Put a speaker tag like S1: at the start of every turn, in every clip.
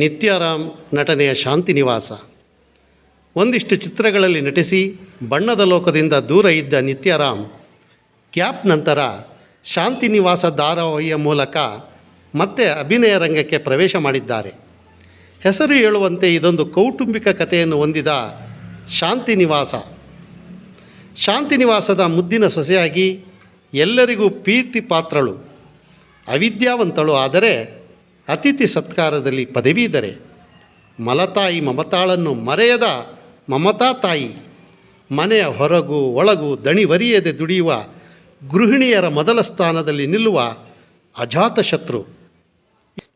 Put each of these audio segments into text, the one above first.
S1: ನಿತ್ಯಾರಾಮ್ ನಟನೆಯ ಶಾಂತಿ ನಿವಾಸ. ಒಂದಿಷ್ಟು ಚಿತ್ರಗಳಲ್ಲಿ ನಟಿಸಿ ಬಣ್ಣದ ಲೋಕದಿಂದ ದೂರ ಇದ್ದ ನಿತ್ಯಾರಾಮ್, ಕ್ಯಾಪ್ ನಂತರ ಶಾಂತಿ ನಿವಾಸ ಧಾರಾವಾಹಿಯ ಮೂಲಕ ಮತ್ತೆ ಅಭಿನಯ ರಂಗಕ್ಕೆ ಪ್ರವೇಶ ಮಾಡಿದ್ದಾರೆ. ಹೆಸರು ಹೇಳುವಂತೆ ಇದೊಂದು ಕೌಟುಂಬಿಕ ಕಥೆಯನ್ನು ಹೊಂದಿದ ಶಾಂತಿ ನಿವಾಸ. ಶಾಂತಿ ನಿವಾಸದ ಮುದ್ದಿನ ಸೊಸೆಯಾಗಿ ಎಲ್ಲರಿಗೂ ಪ್ರೀತಿ ಪಾತ್ರಳು. ಅವಿದ್ಯಾವಂತಳು, ಆದರೆ ಅತಿಥಿ ಸತ್ಕಾರದಲ್ಲಿ ಪದವೀಧರೆ, ಮಲತಾಯಿ ಮಮತಾಳನ್ನು ಮರೆಯದ ಮಮತಾ ತಾಯಿ, ಮನೆಯ ಹೊರಗು ಒಳಗು ದಣಿವರಿಯದೆ ದುಡಿಯುವ ಗೃಹಿಣಿಯರ ಮೊದಲ ಸ್ಥಾನದಲ್ಲಿ ನಿಲ್ಲುವ ಅಜಾತ ಶತ್ರು.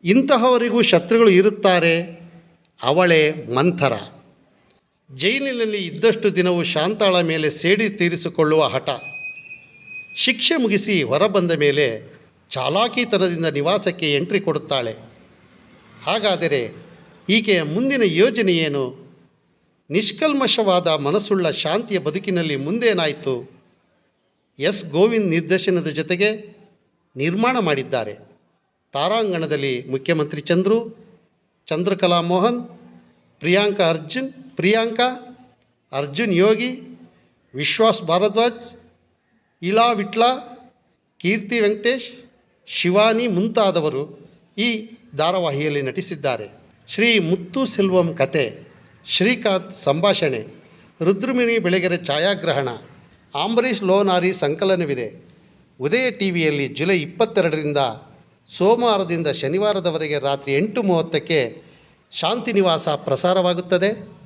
S1: ಇಂತಹವರಿಗೂ ಶತ್ರುಗಳು ಇರುತ್ತಾರೆ? ಅವಳೇ ಮಂಥರ. ಜೈಲಿನಲ್ಲಿ ಇದ್ದಷ್ಟು ದಿನವೂ ಶಾಂತಾಳ ಮೇಲೆ ಸೇಡಿ ತೀರಿಸಿಕೊಳ್ಳುವ ಹಠ. ಶಿಕ್ಷೆ ಮುಗಿಸಿ ಹೊರಬಂದ ಮೇಲೆ ಚಾಲಾಕಿತನದಿಂದ ನಿವಾಸಕ್ಕೆ ಎಂಟ್ರಿ ಕೊಡುತ್ತಾಳೆ. ಹಾಗಾದರೆ ಈಕೆಯ ಮುಂದಿನ ಯೋಜನೆ ಏನು? ನಿಷ್ಕಲ್ಮಶವಾದ ಮನಸ್ಸುಳ್ಳ ಶಾಂತಿಯ ಬದುಕಿನಲ್ಲಿ ಮುಂದೇನಾಯಿತು? ಎಸ್. ಗೋವಿಂದ್ ನಿರ್ದೇಶನದ ಜೊತೆಗೆ ನಿರ್ಮಾಣ ಮಾಡಿದ್ದಾರೆ. ತಾರಾಂಗಣದಲ್ಲಿ ಮುಖ್ಯಮಂತ್ರಿ ಚಂದ್ರು, ಚಂದ್ರಕಲಾ ಮೋಹನ್, ಪ್ರಿಯಾಂಕಾ ಅರ್ಜುನ್ ಪ್ರಿಯಾಂಕಾ, ಅರ್ಜುನ್ ಯೋಗಿ, ವಿಶ್ವಾಸ್ ಭಾರದ್ವಾಜ್ ಇಳಾ ವಿಟ್ಲ, ಕೀರ್ತಿ ವೆಂಕಟೇಶ್ ಶಿವಾನಿ ಮುಂತಾದವರು ಈ ಧಾರಾವಾಹಿಯಲ್ಲಿ ನಟಿಸಿದ್ದಾರೆ. ಶ್ರೀ ಮುತ್ತು ಸೆಲ್ವಂ ಕತೆ, ಶ್ರೀಕಾಂತ್ ಸಂಭಾಷಣೆ ರುದ್ರಮಿಣಿ ಬೆಳಗೆರೆ ಛಾಯಾಗ್ರಹಣ ಆಂಬರೀಷ್ ಲೋನಾರಿ ಸಂಕಲನವಿದೆ. ಉದಯ ಟಿವಿಯಲ್ಲಿ ಜುಲೈ ಇಪ್ಪತ್ತೆರಡರಿಂದ ಸೋಮವಾರದಿಂದ ಶನಿವಾರದವರೆಗೆ ರಾತ್ರಿ ಎಂಟು ಮೂವತ್ತಕ್ಕೆ ಶಾಂತಿನಿವಾಸ ಪ್ರಸಾರವಾಗುತ್ತದೆ.